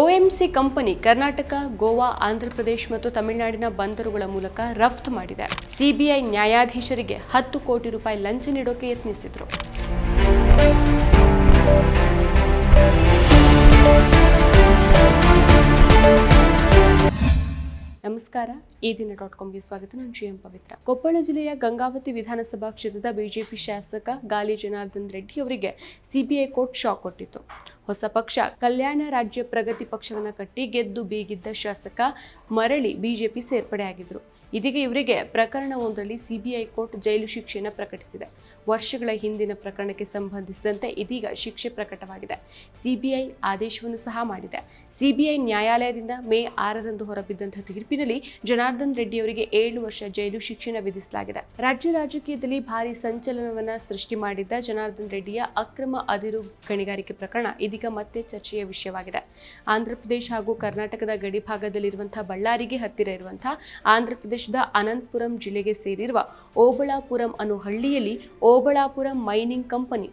ಒಎಂಸಿ company Karnataka, Goa Andhra Pradesh ಮತ್ತು ತಮಿಳುನಾಡಿನ ಬಂದರುಗಳ ಮೂಲಕ ರಫ್ತು ಮಾಡಿದೆ. ಸಿಬಿಐ ನ್ಯಾಯಾಧೀಶರಿಗೆ ಹತ್ತು ಕೋಟಿ ರೂಪಾಯಿ ಲಂಚ ನೀಡೋಕೆ ಯತ್ನಿಸಿದ್ರು. ನಮಸ್ಕಾರ. ಈ ದಿನ ಡಾಟ್ ಕಾಮ್ಗೆ ಸ್ವಾಗತ. ನಾನು ಶ್ರೀಯಂ ಪವಿತ್ರ. ಕೊಪ್ಪಳ ಜಿಲ್ಲೆಯ ಗಂಗಾವತಿ ವಿಧಾನಸಭಾ ಕ್ಷೇತ್ರದ ಬಿಜೆಪಿ ಶಾಸಕ ಗಾಲಿ ಜನಾರ್ದನ್ ರೆಡ್ಡಿ ಅವರಿಗೆ ಸಿಬಿಐ ಕೋರ್ಟ್ ಶಾಕ್ ಕೊಟ್ಟಿತ್ತು. ಹೊಸ ಪಕ್ಷ ಕಲ್ಯಾಣ ರಾಜ್ಯ ಪ್ರಗತಿ ಪಕ್ಷವನ್ನು ಕಟ್ಟಿ ಗೆದ್ದು ಬೀಗಿದ್ದ ಶಾಸಕ ಮರಳಿ ಬಿಜೆಪಿ ಸೇರ್ಪಡೆಯಾಗಿದ್ರು. ಇದೀಗ ಇವರಿಗೆ ಪ್ರಕರಣವೊಂದರಲ್ಲಿ ಸಿಬಿಐ ಕೋರ್ಟ್ ಜೈಲು ಶಿಕ್ಷೆಯನ್ನು ಪ್ರಕಟಿಸಿದೆ. ವರ್ಷಗಳ ಹಿಂದಿನ ಪ್ರಕರಣಕ್ಕೆ ಸಂಬಂಧಿಸಿದಂತೆ ಇದೀಗ ಶಿಕ್ಷೆ ಪ್ರಕಟವಾಗಿದೆ. ಸಿಬಿಐ ಆದೇಶವನ್ನು ಸಹ ಮಾಡಿದೆ. ಸಿಬಿಐ ನ್ಯಾಯಾಲಯದಿಂದ ಮೇ ಆರರಂದು ಹೊರಬಿದ್ದಂತಹ ತೀರ್ಪಿನಲ್ಲಿ ಜನಾರ್ದನ್ ರೆಡ್ಡಿ ಅವರಿಗೆ ಏಳು ವರ್ಷ ಜೈಲು ಶಿಕ್ಷೆಯನ್ನು ವಿಧಿಸಲಾಗಿದೆ. ರಾಜ್ಯ ರಾಜಕೀಯದಲ್ಲಿ ಭಾರಿ ಸಂಚಲನವನ್ನ ಸೃಷ್ಟಿ ಮಾಡಿದ್ದ ಜನಾರ್ದನ್ ರೆಡ್ಡಿಯ ಅಕ್ರಮ ಅದಿರು ಗಣಿಗಾರಿಕೆ ಪ್ರಕರಣ ಇದೀಗ ಮತ್ತೆ ಚರ್ಚೆಯ ವಿಷಯವಾಗಿದೆ. ಆಂಧ್ರಪ್ರದೇಶ ಹಾಗೂ ಕರ್ನಾಟಕದ ಗಡಿ ಭಾಗದಲ್ಲಿರುವಂತಹ ಬಳ್ಳಾರಿಗೆ ಹತ್ತಿರ ಇರುವಂತಹ ಆಂಧ್ರಪ್ರದೇಶದ ಅನಂತಪುರಂ ಜಿಲ್ಲೆಗೆ ಸೇರಿರುವ ಓಬಳಾಪುರಂ ಅನ್ನೋ ಹಳ್ಳಿಯಲ್ಲಿ ಓಬಳಾಪುರಂ ಮೈನಿಂಗ್ ಕಂಪನಿ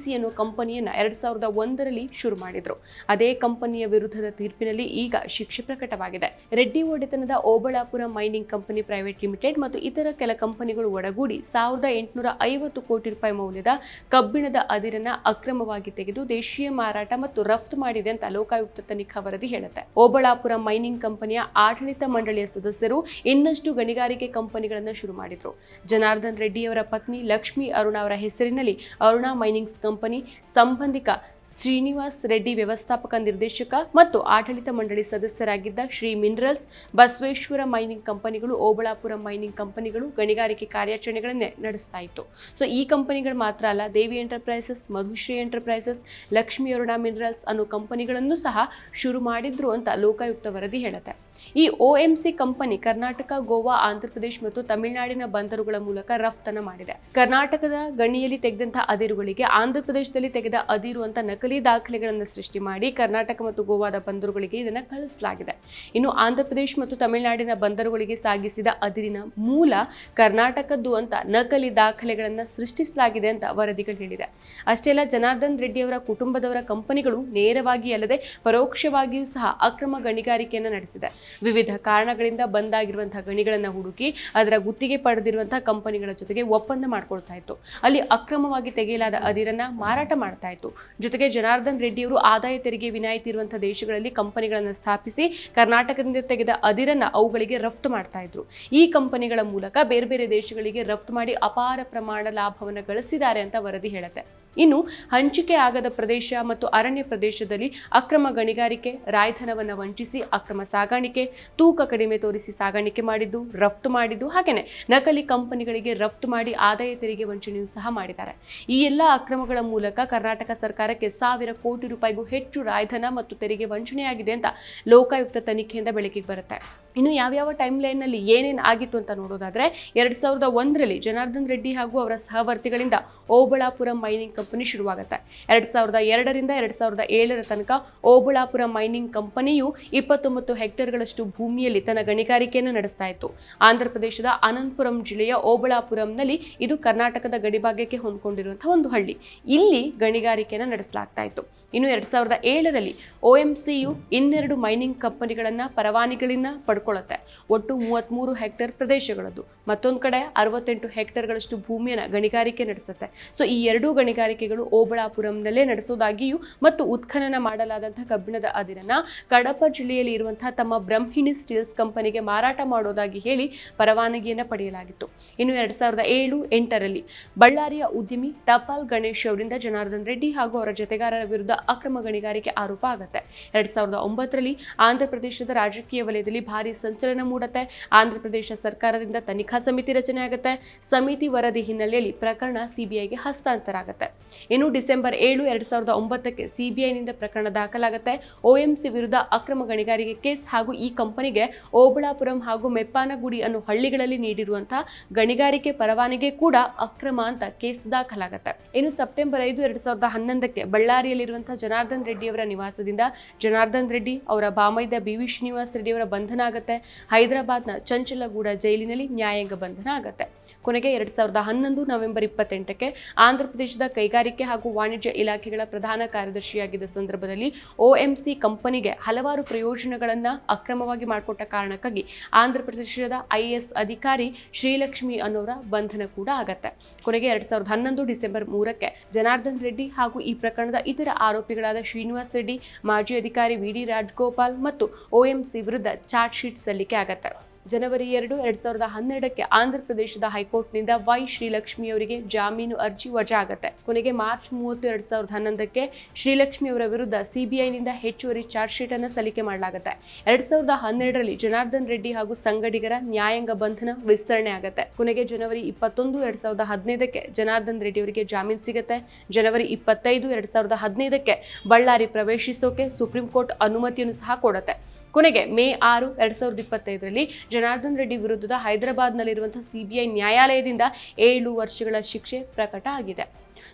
ಸಿ ಅನ್ನೋ ಕಂಪನಿಯನ್ನ ಎರಡು ಸಾವಿರದ ಒಂದರಲ್ಲಿ ಶುರು ಮಾಡಿದರು. ಅದೇ ಕಂಪನಿಯ ವಿರುದ್ಧದ ತೀರ್ಪಿನಲ್ಲಿ ಈಗ ಶಿಕ್ಷೆ ಪ್ರಕಟವಾಗಿದೆ. ರೆಡ್ಡಿ ಒಡೆತನದ Obalapuram mining company private limited ಮತ್ತು ಇತರ ಕೆಲ ಕಂಪನಿಗಳು ಒಡಗೂಡಿ ಸಾವಿರದ ಎಂಟುನೂರ ಐವತ್ತು ಕೋಟಿ ರೂಪಾಯಿ ಮೌಲ್ಯದ ಕಬ್ಬಿಣದ ಅದಿರನ್ನ ಅಕ್ರಮವಾಗಿ ತೆಗೆದು ದೇಶೀಯ ಮಾರಾಟ ಮತ್ತು ರಫ್ತು ಮಾಡಿದೆ ಅಂತ ಲೋಕಾಯುಕ್ತ ತನಿಖಾ ವರದಿ ಹೇಳುತ್ತೆ. ಓಬಳಾಪುರ ಮೈನಿಂಗ್ ಕಂಪನಿಯ ಆಡಳಿತ ಮಂಡಳಿಯ ಸದಸ್ಯರು ಇನ್ನಷ್ಟು ಗಣಿಗಾರಿಕೆ ಕಂಪನಿಗಳನ್ನು ಶುರು ಮಾಡಿದರು. ಜನಾರ್ದನ್ ರೆಡ್ಡಿಯವರ ಪತ್ನಿ ಲಕ್ಷ್ಮಿ ಅರುಣ ಅವರ ಹೆಸರಿನಲ್ಲಿ ಅರುಣಾ ಮೈನಿಂಗ್ಸ್ ಕಂಪನಿ, ಸಂಬಂಧಿಕ ಶ್ರೀನಿವಾಸ್ ರೆಡ್ಡಿ ವ್ಯವಸ್ಥಾಪಕ ನಿರ್ದೇಶಕ ಮತ್ತು ಆಡಳಿತ ಮಂಡಳಿ ಸದಸ್ಯರಾಗಿದ್ದ ಶ್ರೀ ಮಿನರಲ್ಸ್, ಬಸವೇಶ್ವರ ಮೈನಿಂಗ್ ಕಂಪನಿಗಳು, ಓಬಳಾಪುರ ಮೈನಿಂಗ್ ಕಂಪನಿಗಳು ಗಣಿಗಾರಿಕೆ ಕಾರ್ಯಾಚರಣೆಗಳನ್ನೇ ನಡೆಸ್ತಾ ಇತ್ತು. ಸೊ ಈ ಕಂಪನಿಗಳು ಮಾತ್ರ ಅಲ್ಲ, Devi enterprises, Madhushree enterprises, Lakshmi Aruna minerals ಅನ್ನೋ ಕಂಪನಿಗಳನ್ನು ಸಹ ಶುರು ಮಾಡಿದ್ರು ಅಂತ ಲೋಕಾಯುಕ್ತ ವರದಿ ಹೇಳುತ್ತೆ. ಈ ಸಿ ಕಂಪನಿ ಕರ್ನಾಟಕ, ಗೋವಾ, ಆಂಧ್ರಪ್ರದೇಶ ಮತ್ತು ತಮಿಳುನಾಡಿನ ಬಂದರುಗಳ ಮೂಲಕ ರಫ್ತನ ಮಾಡಿದೆ. ಕರ್ನಾಟಕದ ಗಣಿಯಲ್ಲಿ ತೆಗೆದಂತಹ ಅದಿರುಗಳಿಗೆ ಆಂಧ್ರಪ್ರದೇಶದಲ್ಲಿ ತೆಗೆದ ಅದಿರು ಅಂತ ನಕಲಿ ದಾಖಲೆಗಳನ್ನು ಸೃಷ್ಟಿ ಮಾಡಿ ಕರ್ನಾಟಕ ಮತ್ತು ಗೋವಾದ ಬಂದರುಗಳಿಗೆ ಇದನ್ನು ಕಳಿಸಲಾಗಿದೆ. ಇನ್ನು ಆಂಧ್ರಪ್ರದೇಶ ಮತ್ತು ತಮಿಳುನಾಡಿನ ಬಂದರುಗಳಿಗೆ ಸಾಗಿಸಿದ ಅದಿರಿನ ಮೂಲ ಕರ್ನಾಟಕದ್ದು ಅಂತ ನಕಲಿ ದಾಖಲೆಗಳನ್ನು ಸೃಷ್ಟಿಸಲಾಗಿದೆ ಅಂತ ವರದಿಗಳು ಹೇಳಿದೆ. ಅಷ್ಟೇ ಅಲ್ಲ, ಜನಾರ್ದನ್ ರೆಡ್ಡಿಯವರ ಕುಟುಂಬದವರ ಕಂಪನಿಗಳು ನೇರವಾಗಿ ಅಲ್ಲದೆ ಪರೋಕ್ಷವಾಗಿಯೂ ಸಹ ಅಕ್ರಮ ಗಣಿಗಾರಿಕೆಯನ್ನು ನಡೆಸಿದೆ. ವಿವಿಧ ಕಾರಣಗಳಿಂದ ಬಂದಾಗಿರುವಂತಹ ಗಣಿಗಳನ್ನು ಹುಡುಕಿ ಅದರ ಗುತ್ತಿಗೆ ಪಡೆದಿರುವಂತಹ ಕಂಪನಿಗಳ ಜೊತೆಗೆ ಒಪ್ಪಂದ ಮಾಡಿಕೊಳ್ತಾ ಇತ್ತು. ಅಲ್ಲಿ ಅಕ್ರಮವಾಗಿ ತೆಗೆಯಲಾದ ಅದಿರನ್ನ ಮಾರಾಟ ಮಾಡ್ತಾ ಇತ್ತು. ಜೊತೆಗೆ ಜನಾರ್ದನ್ ರೆಡ್ಡಿಯವರು ಆದಾಯ ತೆರಿಗೆ ವಿನಾಯಿತಿ ಇರುವಂತಹ ದೇಶಗಳಲ್ಲಿ ಕಂಪನಿಗಳನ್ನು ಸ್ಥಾಪಿಸಿ ಕರ್ನಾಟಕದಿಂದ ತೆಗೆದ ಅದಿರನ್ನ ಅವುಗಳಿಗೆ ರಫ್ತು ಮಾಡ್ತಾ ಇದ್ರು. ಈ ಕಂಪನಿಗಳ ಮೂಲಕ ಬೇರೆ ಬೇರೆ ದೇಶಗಳಿಗೆ ರಫ್ತು ಮಾಡಿ ಅಪಾರ ಪ್ರಮಾಣ ಲಾಭವನ್ನು ಗಳಿಸಿದ್ದಾರೆ ಅಂತ ವರದಿ ಹೇಳುತ್ತೆ. ಇನ್ನು ಹಂಚಿಕೆ ಆಗದ ಪ್ರದೇಶ ಮತ್ತು ಅರಣ್ಯ ಪ್ರದೇಶದಲ್ಲಿ ಅಕ್ರಮ ಗಣಿಗಾರಿಕೆ, ರಾಯಧನವನ್ನು ವಂಚಿಸಿ ಅಕ್ರಮ ಸಾಗಾಣಿಕೆ, ತೂಕ ಕಡಿಮೆ ತೋರಿಸಿ ಸಾಗಾಣಿಕೆ ಮಾಡಿದ್ದು, ರಫ್ತು ಮಾಡಿದ್ದು ಹಾಗೆಯೇ ನಕಲಿ ಕಂಪನಿಗಳಿಗೆ ರಫ್ತು ಮಾಡಿ ಆದಾಯ ತೆರಿಗೆ ವಂಚನೆಯೂ ಸಹ ಮಾಡಿದ್ದಾರೆ. ಈ ಎಲ್ಲ ಅಕ್ರಮಗಳ ಮೂಲಕ ಕರ್ನಾಟಕ ಸರ್ಕಾರಕ್ಕೆ ಸಾವಿರ ಕೋಟಿ ರೂಪಾಯಿಗೂ ಹೆಚ್ಚು ರಾಯಧನ ಮತ್ತು ತೆರಿಗೆ ವಂಚನೆಯಾಗಿದೆ ಅಂತ ಲೋಕಾಯುಕ್ತ ತನಿಖೆಯಿಂದ ಬೆಳಕಿಗೆ ಬರುತ್ತೆ. ಇನ್ನು ಯಾವ್ಯಾವ ಟೈಮ್ ಲೈನ್ನಲ್ಲಿ ಏನೇನು ಆಗಿತ್ತು ಅಂತ ನೋಡೋದಾದ್ರೆ, ಎರಡು ಸಾವಿರದ ಒಂದರಲ್ಲಿ ಜನಾರ್ದನ್ ರೆಡ್ಡಿ ಹಾಗೂ ಅವರ ಸಹವರ್ತಿಗಳಿಂದ ಓಬಳಾಪುರ ಮೈನಿಂಗ್ ಕಂಪನಿ ಶುರುವಾಗುತ್ತೆ. ಎರಡು ಸಾವಿರದ ಎರಡರಿಂದ ಎರಡು ಸಾವಿರದ ಏಳರ ತನಕ ಓಬಳಾಪುರ ಮೈನಿಂಗ್ ಕಂಪನಿಯು ಇಪ್ಪತ್ತೊಂಬತ್ತು ಹೆಕ್ಟೇರ್ಗಳಷ್ಟು ಭೂಮಿಯಲ್ಲಿ ತನ್ನ ಗಣಿಗಾರಿಕೆಯನ್ನು ನಡೆಸ್ತಾ ಇತ್ತು. ಆಂಧ್ರಪ್ರದೇಶದ ಅನಂತಪುರಂ ಜಿಲ್ಲೆಯ ಓಬಳಾಪುರಂನಲ್ಲಿ ಇದು ಕರ್ನಾಟಕದ ಗಡಿಭಾಗಕ್ಕೆ ಹೊಂದ್ಕೊಂಡಿರುವಂಥ ಒಂದು ಹಳ್ಳಿ. ಇಲ್ಲಿ ಗಣಿಗಾರಿಕೆಯನ್ನು ನಡೆಸಲಾಗ್ತಾ ಇತ್ತು. ಇನ್ನು ಎರಡು ಸಾವಿರದ ಏಳರಲ್ಲಿ ಒ ಎಂ ಸಿಯು ಇನ್ನೆರಡು ಮೈನಿಂಗ್ ಕಂಪನಿಗಳನ್ನ ಪರವಾನಿಗಳನ್ನ ಪಡ್ಕೊಳ್ಳುತ್ತೆ ಒಟ್ಟು ಮೂವತ್ತ್ಮೂರು ಹೆಕ್ಟೇರ್ ಪ್ರದೇಶಗಳದ್ದು. ಮತ್ತೊಂದು ಕಡೆ ಅರವತ್ತೆಂಟು ಹೆಕ್ಟೇರ್ಗಳಷ್ಟು ಭೂಮಿಯನ್ನು ಗಣಿಗಾರಿಕೆ ನಡೆಸುತ್ತೆ. ಸೊ, ಈ ಎರಡೂ ಗಣಿಗಾರಿಕೆಗಳು ಓಬಳಾಪುರಂನಲ್ಲೇ ನಡೆಸೋದಾಗಿಯೂ ಮತ್ತು ಉತ್ಖನನ ಮಾಡಲಾದಂಥ ಕಬ್ಬಿಣದ ಅದಿರನ್ನು ಕಡಪ ಜಿಲ್ಲೆಯಲ್ಲಿ ಇರುವಂತಹ ತಮ್ಮ ಬ್ರಹ್ಮಿಣಿ ಸ್ಟೀಲ್ಸ್ ಕಂಪನಿಗೆ ಮಾರಾಟ ಮಾಡೋದಾಗಿ ಹೇಳಿ ಪರವಾನಗಿಯನ್ನು ಪಡೆಯಲಾಗಿತ್ತು. ಇನ್ನು ಎರಡು ಸಾವಿರದ ಏಳು, ಎಂಟರಲ್ಲಿ ಬಳ್ಳಾರಿಯ ಉದ್ಯಮಿ ಟಪಾಲ್ ಗಣೇಶ್ ಅವರಿಂದ ಜನಾರ್ದನ್ ರೆಡ್ಡಿ ಹಾಗೂ ಅವರ ಜತೆಗಾರರ ವಿರುದ್ಧ ಅಕ್ರಮ ಗಣಿಗಾರಿಕೆ ಆರೋಪ ಆಗುತ್ತೆ. ಎರಡ್ ಸಾವಿರದ ಒಂಬತ್ತರಲ್ಲಿ ಆಂಧ್ರಪ್ರದೇಶದ ರಾಜಕೀಯ ವಲಯದಲ್ಲಿ ಭಾರಿ ಸಂಚಲನ ಮೂಡತ್ತೆ. ಆಂಧ್ರಪ್ರದೇಶ ಸರ್ಕಾರದಿಂದ ತನಿಖಾ ಸಮಿತಿ ರಚನೆ ಆಗುತ್ತೆ. ಸಮಿತಿ ವರದಿ ಹಿನ್ನೆಲೆಯಲ್ಲಿ ಪ್ರಕರಣ ಸಿಬಿಐಗೆ ಹಸ್ತಾಂತರ ಆಗುತ್ತೆ ಇನ್ನು ಡಿಸೆಂಬರ್ ಏಳು ಎರಡ್ ಸಾವಿರದ ಒಂಬತ್ತಕ್ಕೆ ಸಿಬಿಐನಿಂದ ಪ್ರಕರಣ ದಾಖಲಾಗುತ್ತೆ. ಓಎಂಸಿ ವಿರುದ್ಧ ಅಕ್ರಮ ಗಣಿಗಾರಿಕೆ ಕೇಸ್ ಹಾಗೂ ಈ ಕಂಪನಿಗೆ ಓಬಳಾಪುರಂ ಹಾಗೂ ಮೆಪ್ಪಾನಗುಡಿ ಅನ್ನೋ ಹಳ್ಳಿಗಳಲ್ಲಿ ನೀಡಿರುವಂತಹ ಗಣಿಗಾರಿಕೆ ಪರವಾನಗಿ ಕೂಡ ಅಕ್ರಮ ಅಂತ ಕೇಸ್ ದಾಖಲಾಗುತ್ತೆ. ಇನ್ನು ಸೆಪ್ಟೆಂಬರ್ ಐದು ಎರಡ್ ಸಾವಿರದ ಹನ್ನೊಂದಕ್ಕೆ ಬಳ್ಳಾರಿಯಲ್ಲಿರುವಂತಹ ಜನಾರ್ದನ್ ರೆಡ್ಡಿ ಅವರ ನಿವಾಸದಿಂದ ಜನಾರ್ದನ್ ರೆಡ್ಡಿ ಅವರ ಬಾಮೈದ ಬಿ ವಿ ಶ್ರೀನಿವಾಸ್ ರೆಡ್ಡಿ ಅವರ ಬಂಧನ ಆಗತ್ತೆ. ಆಗತ್ತೆ. ಹೈದರಾಬಾದ್ನ ಚಂಚಲಗೂಡ ಜೈಲಿನಲ್ಲಿ ನ್ಯಾಯಾಂಗ ಬಂಧನ ಆಗುತ್ತೆ. ಕೊನೆಗೆ ಎರಡ್ ಸಾವಿರದ ಹನ್ನೊಂದು ನವೆಂಬರ್ ಇಪ್ಪತ್ತೆಂಟಕ್ಕೆ ಆಂಧ್ರ ಪ್ರದೇಶದ ಕೈಗಾರಿಕೆ ಹಾಗೂ ವಾಣಿಜ್ಯ ಇಲಾಖೆಗಳ ಪ್ರಧಾನ ಕಾರ್ಯದರ್ಶಿಯಾಗಿದ್ದ ಸಂದರ್ಭದಲ್ಲಿ ಓಎಂಸಿ ಕಂಪನಿಗೆ ಹಲವಾರು ಪ್ರಯೋಜನಗಳನ್ನ ಅಕ್ರಮವಾಗಿ ಮಾಡಿಕೊಟ್ಟ ಕಾರಣಕ್ಕಾಗಿ ಆಂಧ್ರ ಪ್ರದೇಶದ ಐಎಎಸ್ ಅಧಿಕಾರಿ ಶ್ರೀಲಕ್ಷ್ಮಿ ಅನ್ನೋರ ಬಂಧನ ಕೂಡ ಆಗತ್ತೆ. ಕೊನೆಗೆ ಎರಡ್ ಸಾವಿರದ ಹನ್ನೊಂದು ಡಿಸೆಂಬರ್ ಮೂರಕ್ಕೆ ಜನಾರ್ದನ್ ರೆಡ್ಡಿ ಹಾಗೂ ಈ ಪ್ರಕರಣದ ಇತರ ಆರೋಪಿಗಳಾದ ಶ್ರೀನಿವಾಸ್ ರೆಡ್ಡಿ, ಮಾಜಿ ಅಧಿಕಾರಿ ವಿಡಿ ರಾಜ್ಗೋಪಾಲ್ ಮತ್ತು ಒಎಂಸಿ ವಿರುದ್ಧ ಚಾರ್ಜ್ ಸಲ್ಲಿಕೆ ಆಗತ್ತೆ. ಜನವರಿ ಎರಡು, ಎರಡ್ ಸಾವಿರದ ಹನ್ನೆರಡಕ್ಕೆ ಆಂಧ್ರ ಪ್ರದೇಶದ ಹೈಕೋರ್ಟ್ನಿಂದ ವೈ ಶ್ರೀಲಕ್ಷ್ಮಿ ಅವರಿಗೆ ಜಾಮೀನು ಅರ್ಜಿ ವಜಾ ಆಗತ್ತೆ. ಕೊನೆಗೆ ಮಾರ್ಚ್ ಮೂವತ್ತು, ಎರಡ್ ಸಾವಿರದ ಹನ್ನೊಂದಕ್ಕೆ ಶ್ರೀಲಕ್ಷ್ಮಿ ಅವರ ವಿರುದ್ಧ ಸಿಬಿಐನಿಂದ ಹೆಚ್ಚುವರಿ ಚಾರ್ಜ್ ಶೀಟ್ ಅನ್ನು ಸಲ್ಲಿಕೆ ಮಾಡಲಾಗುತ್ತೆ. ಎರಡ್ ಸಾವಿರದ ಹನ್ನೆರಡರಲ್ಲಿ ಜನಾರ್ದನ್ ರೆಡ್ಡಿ ಹಾಗೂ ಸಂಗಡಿಗರ ನ್ಯಾಯಾಂಗ ಬಂಧನ ವಿಸ್ತರಣೆ ಆಗುತ್ತೆ. ಕೊನೆಗೆ ಜನವರಿ ಇಪ್ಪತ್ತೊಂದು, ಎರಡ್ ಸಾವಿರದ ಹದಿನೈದಕ್ಕೆ ಜನಾರ್ದನ್ ರೆಡ್ಡಿ ಅವರಿಗೆ ಜಾಮೀನು ಸಿಗುತ್ತೆ. ಜನವರಿ ಇಪ್ಪತ್ತೈದು, ಎರಡ್ ಸಾವಿರದ ಹದಿನೈದಕ್ಕೆ ಬಳ್ಳಾರಿ ಪ್ರವೇಶಿಸೋಕೆ ಸುಪ್ರೀಂ ಕೋರ್ಟ್ ಅನುಮತಿಯನ್ನು ಸಹ ಕೊಡುತ್ತೆ. ಕೊನೆಗೆ ಮೇ ಆರು ಎರಡ್ ಸಾವಿರದ ಇಪ್ಪತ್ತೈದರಲ್ಲಿ ಜನಾರ್ದನ್ ರೆಡ್ಡಿ ವಿರುದ್ಧದ ಹೈದರಾಬಾದ್ನಲ್ಲಿರುವಂತಹ ಸಿಬಿಐ ನ್ಯಾಯಾಲಯದಿಂದ ಏಳು ವರ್ಷಗಳ ಶಿಕ್ಷೆ ಪ್ರಕಟ ಆಗಿದೆ.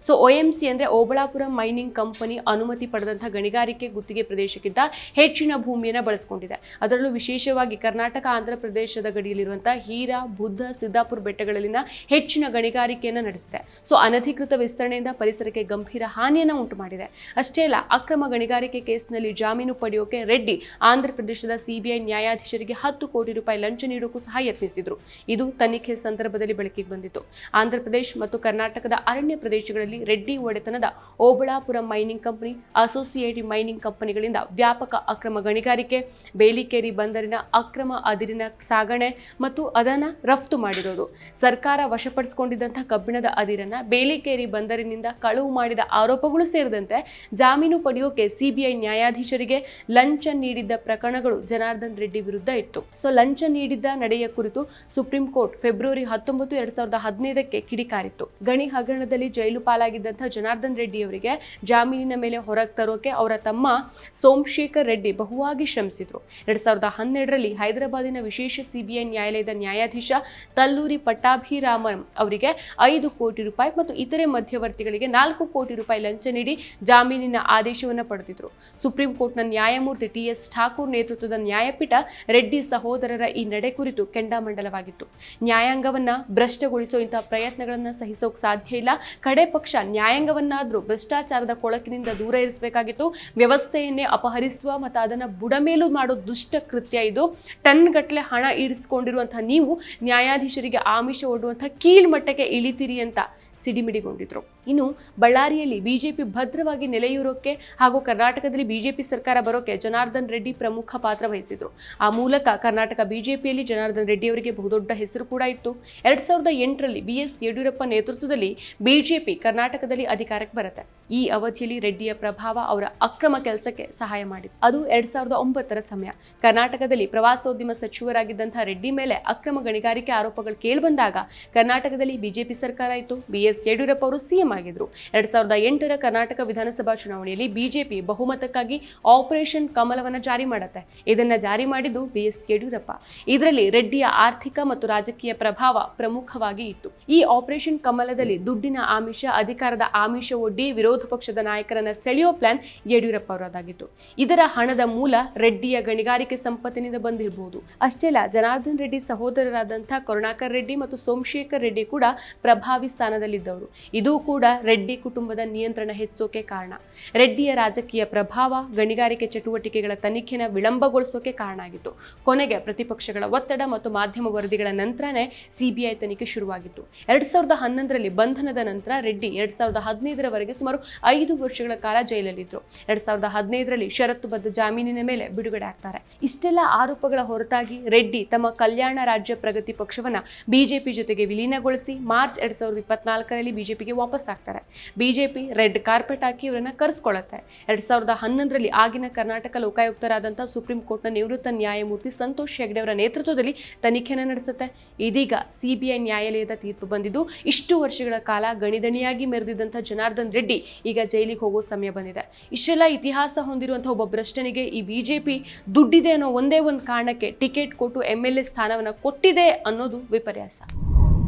ಸೊ ಒಎಂಸಿ ಅಂದ್ರೆ ಓಬಳಾಪುರ ಮೈನಿಂಗ್ ಕಂಪನಿ ಅನುಮತಿ ಪಡೆದಂತಹ ಗಣಿಗಾರಿಕೆ ಗುತ್ತಿಗೆ ಪ್ರದೇಶಕ್ಕಿಂತ ಹೆಚ್ಚಿನ ಭೂಮಿಯನ್ನು ಬಳಸಿಕೊಂಡಿದೆ. ಅದರಲ್ಲೂ ವಿಶೇಷವಾಗಿ ಕರ್ನಾಟಕ, ಆಂಧ್ರ ಪ್ರದೇಶದ ಗಡಿಯಲ್ಲಿರುವಂಥ ಹೀರಾ ಬುದ್ಧ ಸಿದ್ದಾಪುರ ಬೆಟ್ಟಗಳಲ್ಲಿನ ಹೆಚ್ಚಿನ ಗಣಿಗಾರಿಕೆಯನ್ನು ನಡೆಸಿದೆ. ಸೊ ಅನಧಿಕೃತ ವಿಸ್ತರಣೆಯಿಂದ ಪರಿಸರಕ್ಕೆ ಗಂಭೀರ ಹಾನಿಯನ್ನು ಉಂಟು ಮಾಡಿದೆ ಅಷ್ಟೇ ಅಲ್ಲ, ಅಕ್ರಮ ಗಣಿಗಾರಿಕೆ ಕೇಸ್ನಲ್ಲಿ ಜಾಮೀನು ಪಡೆಯೋಕೆ ರೆಡ್ಡಿ ಆಂಧ್ರ ಪ್ರದೇಶದ ಸಿಬಿಐ ನ್ಯಾಯಾಧೀಶರಿಗೆ ಹತ್ತು ಕೋಟಿ ರೂಪಾಯಿ ಲಂಚ ನೀಡೋಕ್ಕೂ ಸಹ ಯತ್ನಿಸಿದ್ರು. ಇದು ತನಿಖೆ ಸಂದರ್ಭದಲ್ಲಿ ಬೆಳಕಿಗೆ ಬಂದಿತ್ತು. ಆಂಧ್ರಪ್ರದೇಶ ಮತ್ತು ಕರ್ನಾಟಕದ ಅರಣ್ಯ ಪ್ರದೇಶಗಳಲ್ಲಿ ರೆಡ್ಡಿ ಒಡೆತನದ Obalapura mining company associative mining ಕಂಪನಿಗಳಿಂದ ವ್ಯಾಪಕ ಅಕ್ರಮ ಗಣಿಗಾರಿಕೆ, ಬೇಲಿಕೇರಿ ಬಂದರಿನ ಅಕ್ರಮ ಅದಿರಿನ ಸಾಗಣೆ ಮತ್ತು ಅದನ್ನ ರಫ್ತು ಮಾಡಿರೋದು. ಸರ್ಕಾರ ವಶಪಡಿಸಿಕೊಂಡಿದ್ದಂಥ ಕಬ್ಬಿಣದ ಅದಿರನ್ನ ಬೇಲಿಕೇರಿ ಬಂದರಿನಿಂದ ಕಳುವು ಮಾಡಿದ ಆರೋಪಗಳು ಸೇರಿದಂತೆ ಜಾಮೀನು ಪಡೆಯೋಕೆ ಸಿಬಿಐ ನ್ಯಾಯಾಧೀಶರಿಗೆ ಲಂಚ ನೀಡಿದ್ದ ಪ್ರಕರಣಗಳು ಜನಾರ್ದನ್ ರೆಡ್ಡಿ ವಿರುದ್ಧ ಇತ್ತು. ಸೊ, ಲಂಚ ನೀಡಿದ್ದ ನಡೆಯ ಕುರಿತು ಸುಪ್ರೀಂ ಕೋರ್ಟ್ ಫೆಬ್ರವರಿ ಹತ್ತೊಂಬತ್ತು, ಎರಡ್ ಸಾವಿರದ ಹದಿನೈದಕ್ಕೆ ಕಿಡಿಕಾರಿತ್ತು. ಗಣಿ ಹಗರಣದಲ್ಲಿ ಜೈಲು ಪಾಲಾಗಿದ್ದಂತಹ ಜನಾರ್ದನ್ ರೆಡ್ಡಿ ಅವರಿಗೆ ಜಾಮೀನಿನ ಮೇಲೆ ಹೊರಗೆ ತರೋಕೆ ಅವರ ತಮ್ಮ ಸೋಮಶೇಖರ್ ರೆಡ್ಡಿ ಬಹುವಾಗಿ ಶ್ರಮಿಸಿದ್ರು. ಎರಡ್ ಸಾವಿರದ ಹನ್ನೆರಡರಲ್ಲಿ ಹೈದರಾಬಾದಿನ ವಿಶೇಷ ಸಿಬಿಐ ನ್ಯಾಯಾಲಯದ ನ್ಯಾಯಾಧೀಶ ತಲ್ಲೂರಿ ಪಟ್ಟಾಭಿರಾಮನ್ ಅವರಿಗೆ ಐದು ಕೋಟಿ ರೂಪಾಯಿ ಮತ್ತು ಇತರೆ ಮಧ್ಯವರ್ತಿಗಳಿಗೆ ನಾಲ್ಕು ಕೋಟಿ ರೂಪಾಯಿ ಲಂಚ ನೀಡಿ ಜಾಮೀನಿನ ಆದೇಶವನ್ನು ಪಡೆದಿದ್ರು. ಸುಪ್ರೀಂ ಕೋರ್ಟ್ನ ನ್ಯಾಯಮೂರ್ತಿ ಟಿ ಎಸ್ ಠಾಕೂರ್ ನೇತೃತ್ವದ ನ್ಯಾಯಪೀಠ ರೆಡ್ಡಿ ಸಹೋದರರ ಈ ನಡೆ ಕುರಿತು ಕೆಂಡಾಮಂಡಲವಾಗಿತ್ತು. ನ್ಯಾಯಾಂಗವನ್ನ ಭ್ರಷ್ಟಗೊಳಿಸೋ ಇಂತಹ ಪ್ರಯತ್ನಗಳನ್ನ ಸಹಿಸೋಕೆ ಸಾಧ್ಯ ಇಲ್ಲ. ಕಡೆ ಪಕ್ಷ ನ್ಯಾಯಾಂಗವನ್ನಾದರೂ ಭ್ರಷ್ಟಾಚಾರದ ಕೊಳಕಿನಿಂದ ದೂರ ಇರಿಸಬೇಕಾಗಿತ್ತು. ವ್ಯವಸ್ಥೆಯನ್ನೇ ಅಪಹರಿಸುವ ಮತ್ತು ಅದನ್ನ ಬುಡಮೇಲು ಮಾಡೋ ದುಷ್ಟ ಕೃತ್ಯ ಇದು. ಟನ್ ಗಟ್ಟಲೆ ಹಣ ಈಡಿಸಿಕೊಂಡಿರುವಂತಹ ನೀವು ನ್ಯಾಯಾಧೀಶರಿಗೆ ಆಮಿಷ ಒಡ್ಡುವಂತಹ ಕೀಳ್ಮಟ್ಟಕ್ಕೆ ಇಳಿತೀರಿ ಅಂತ ಸಿಡಿಮಿಡಿಗೊಂಡಿದ್ರು ಇನ್ನು ಬಳ್ಳಾರಿಯಲ್ಲಿ ಬಿಜೆಪಿ ಭದ್ರವಾಗಿ ನೆಲೆಯೂರೋಕೆ ಹಾಗೂ ಕರ್ನಾಟಕದಲ್ಲಿ ಬಿಜೆಪಿ ಸರ್ಕಾರ ಬರೋಕೆ ಜನಾರ್ದನ್ ರೆಡ್ಡಿ ಪ್ರಮುಖ ಪಾತ್ರ ವಹಿಸಿದ್ರು. ಆ ಮೂಲಕ ಕರ್ನಾಟಕ ಬಿಜೆಪಿಯಲ್ಲಿ ಜನಾರ್ದನ್ ರೆಡ್ಡಿ ಅವರಿಗೆ ಬಹುದೊಡ್ಡ ಹೆಸರು ಕೂಡ ಇತ್ತು. ಎರಡ್ ಸಾವಿರದ ಎಂಟರಲ್ಲಿ ಬಿ ಎಸ್ ಯಡಿಯೂರಪ್ಪ ನೇತೃತ್ವದಲ್ಲಿ ಬಿಜೆಪಿ ಕರ್ನಾಟಕದಲ್ಲಿ ಅಧಿಕಾರಕ್ಕೆ ಬರುತ್ತೆ. ಈ ಅವಧಿಯಲ್ಲಿ ರೆಡ್ಡಿಯ ಪ್ರಭಾವ ಅವರ ಅಕ್ರಮ ಕೆಲಸಕ್ಕೆ ಸಹಾಯ ಮಾಡಿತು ಅದು ಎರಡ್ ಸಾವಿರದ ಒಂಬತ್ತರ ಸಮಯ. ಕರ್ನಾಟಕದಲ್ಲಿ ಪ್ರವಾಸೋದ್ಯಮ ಸಚಿವರಾಗಿದ್ದಂತಹ ರೆಡ್ಡಿ ಮೇಲೆ ಅಕ್ರಮ ಗಣಿಗಾರಿಕೆ ಆರೋಪಗಳು ಕೇಳಿಬಂದಾಗ ಕರ್ನಾಟಕದಲ್ಲಿ ಬಿಜೆಪಿ ಸರ್ಕಾರ ಇತ್ತು. ಬಿ ಎಸ್ ಯಡಿಯೂರಪ್ಪ ಅವರು ಸಿಎಂ ಆಗಿದ್ರು. ಎರಡ್ ಸಾವಿರದ ಎಂಟರ ಕರ್ನಾಟಕ ವಿಧಾನಸಭಾ ಚುನಾವಣೆಯಲ್ಲಿ ಬಿಜೆಪಿ ಬಹುಮತಕ್ಕಾಗಿ ಆಪರೇಷನ್ ಕಮಲವನ್ನ ಜಾರಿ ಮಾಡುತ್ತೆ. ಇದನ್ನ ಜಾರಿ ಮಾಡಿದ್ದು ಬಿ ಎಸ್ ಯಡಿಯೂರಪ್ಪ. ಇದರಲ್ಲಿ ರೆಡ್ಡಿಯ ಆರ್ಥಿಕ ಮತ್ತು ರಾಜಕೀಯ ಪ್ರಭಾವ ಪ್ರಮುಖವಾಗಿ ಇತ್ತು. ಈ ಆಪರೇಷನ್ ಕಮಲದಲ್ಲಿ ದುಡ್ಡಿನ ಆಮಿಷ, ಅಧಿಕಾರದ ಆಮಿಷ ಒಡ್ಡಿ ವಿರೋಧ ಪಕ್ಷದ ನಾಯಕರನ್ನ ಸೆಳೆಯೋ ಪ್ಲಾನ್ ಯಡಿಯೂರಪ್ಪ ಅವರದಾಗಿತ್ತು. ಇದರ ಹಣದ ಮೂಲ ರೆಡ್ಡಿಯ ಗಣಿಗಾರಿಕೆ ಸಂಪತ್ತಿನಿಂದ ಬಂದಿರಬಹುದು ಅಷ್ಟೇ ಅಲ್ಲ, ಜನಾರ್ದನ್ ರೆಡ್ಡಿ ಸಹೋದರರಾದಂತಹ ಕರುಣಾಕರ್ ರೆಡ್ಡಿ ಮತ್ತು ಸೋಮಶೇಖರ್ ರೆಡ್ಡಿ ಕೂಡ ಪ್ರಭಾವಿ ಸ್ಥಾನದಲ್ಲಿದ್ದವರು ಇದು ಕೂಡ ರೆಡ್ಡಿ ಕುಟುಂಬದ ನಿಯಂತ್ರಣ ಹೆಚ್ಚೋಕೆ ಕಾರಣ. ರೆಡ್ಡಿಯ ರಾಜಕೀಯ ಪ್ರಭಾವ, ಗಣಿಗಾರಿಕೆ ಚಟುವಟಿಕೆಗಳ ತನಿಖೆನ ವಿಳಂಬಗೊಳಿಸೋಕೆ ಕಾರಣ ಆಗಿತ್ತು. ಕೊನೆಗೆ ಪ್ರತಿಪಕ್ಷಗಳ ಒತ್ತಡ ಮತ್ತು ಮಾಧ್ಯಮ ವರದಿಗಳ ನಂತರನೇ ಸಿಬಿಐ ತನಿಖೆ ಶುರುವಾಗಿತ್ತು. ಎರಡ್ ಸಾವಿರದ ಹನ್ನೊಂದರಲ್ಲಿ ಬಂಧನದ ನಂತರ ರೆಡ್ಡಿ ಎರಡ್ ಸಾವಿರದ ಹದಿನೈದರವರೆಗೆ ಸುಮಾರು ಐದು ವರ್ಷಗಳ ಕಾಲ ಜೈಲಲ್ಲಿದ್ದರು ಎರಡ್ ಸಾವಿರದ ಹದಿನೈದರಲ್ಲಿ ಷರತ್ತುಬದ್ಧ ಜಾಮೀನಿನ ಮೇಲೆ ಬಿಡುಗಡೆ ಆಗ್ತಾರೆ. ಇಷ್ಟೆಲ್ಲ ಆರೋಪಗಳ ಹೊರತಾಗಿ ರೆಡ್ಡಿ ತಮ್ಮ ಕಲ್ಯಾಣ ರಾಜ್ಯ ಪ್ರಗತಿ ಪಕ್ಷವನ್ನ ಬಿಜೆಪಿ ಜೊತೆಗೆ ವಿಲೀನಗೊಳಿಸಿ ಮಾರ್ಚ್ ಎರಡ್ ಸಾವಿರದ ಇಪ್ಪತ್ನಾಲ್ಕರಲ್ಲಿ ಪಿಗೆ ವಾಪಸ್ ಆಗ್ತಾರೆ. ಬಿಜೆಪಿ ರೆಡ್ ಕಾರ್ಪೆಟ್ ಹಾಕಿ ಇವರನ್ನ ಕರೆಸ್ಕೊಳ್ಳುತ್ತೆ ಎರಡ್ ಸಾವಿರದ ಹನ್ನೊಂದರಲ್ಲಿ ಆಗಿನ ಕರ್ನಾಟಕ ಲೋಕಾಯುಕ್ತರಾದಂಥ ಸುಪ್ರೀಂ ಕೋರ್ಟ್ನ ನಿವೃತ್ತ ನ್ಯಾಯಮೂರ್ತಿ ಸಂತೋಷ್ ಹೆಗ್ಡೆ ಅವರ ನೇತೃತ್ವದಲ್ಲಿ ತನಿಖೆಯನ್ನು ನಡೆಸುತ್ತೆ. ಇದೀಗ ಸಿಬಿಐ ನ್ಯಾಯಾಲಯದ ತೀರ್ಪು ಬಂದಿದ್ದು, ಇಷ್ಟು ವರ್ಷಗಳ ಕಾಲ ಗಣಿದಣಿಯಾಗಿ ಮೆರೆದಿದ್ದಂಥ ಜನಾರ್ದನ್ ರೆಡ್ಡಿ ಈಗ ಜೈಲಿಗೆ ಹೋಗೋ ಸಮಯ ಬಂದಿದೆ. ಇಷ್ಟೆಲ್ಲ ಇತಿಹಾಸ ಹೊಂದಿರುವಂಥ ಒಬ್ಬ ಭ್ರಷ್ಟನಿಗೆ ಈ ಬಿಜೆಪಿ ದುಡ್ಡಿದೆ ಅನ್ನೋ ಒಂದೇ ಒಂದು ಕಾರಣಕ್ಕೆ ಟಿಕೆಟ್ ಕೊಟ್ಟು ಎಂ ಎಲ್ ಎ ಸ್ಥಾನವನ್ನು ಕೊಟ್ಟಿದೆ ಅನ್ನೋದು ವಿಪರ್ಯಾಸ.